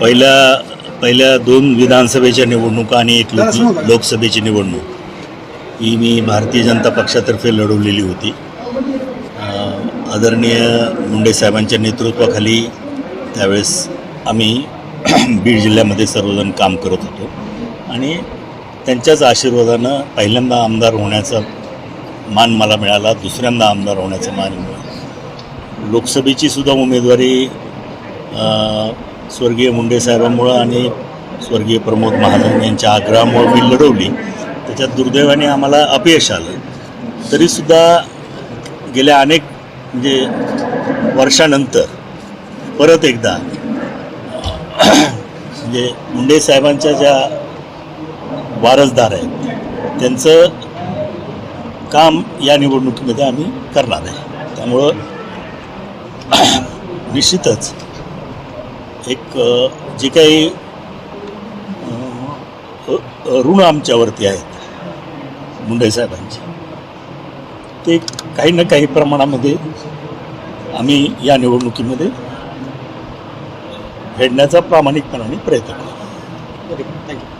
पहिल्या पहिल्या दोन विधानसभेच्या निवडणुका आणि एक लोक लोकसभेची निवडणूक. ही मी भारतीय जनता पक्षातर्फे लढवलेली होती. आदरणीय मुंडे साहेबांच्या नेतृत्वाखाली त्यावेळेस आम्ही बीड जिल्ह्यामध्ये सर्वजण काम करत होतो. आणि त्यांच्याच आशीर्वादानं पहिल्यांदा आमदार होण्याचा मान मला मिळाला दुसऱ्यांदा आमदार होण्याचा मान मिळाला. लोकसभेची सुद्धा उमेदवारी स्वर्गीय मुंडे साहेबांमुळं आणि स्वर्गीय प्रमोद महाजन यांच्या आग्रहामुळं मी लढवली. त्याच्यात दुर्दैवाने आम्हाला अपयश आलं. तरीसुद्धा गेल्या अनेक म्हणजे वर्षानंतर परत एकदा म्हणजे मुंडे साहेबांच्या ज्या वारसदार आहेत त्यांचं काम या निवडणुकीमध्ये आम्ही करणार आहे. त्यामुळं निश्चितच एक जे काही ऋण आमच्यावरती आहेत मुंडे साहेबांचे. ते काही ना काही प्रमाणामध्ये आम्ही या निवडणुकीमध्ये फेडण्याचा प्रामाणिकपणाने प्रयत्न करतो. थँक्यू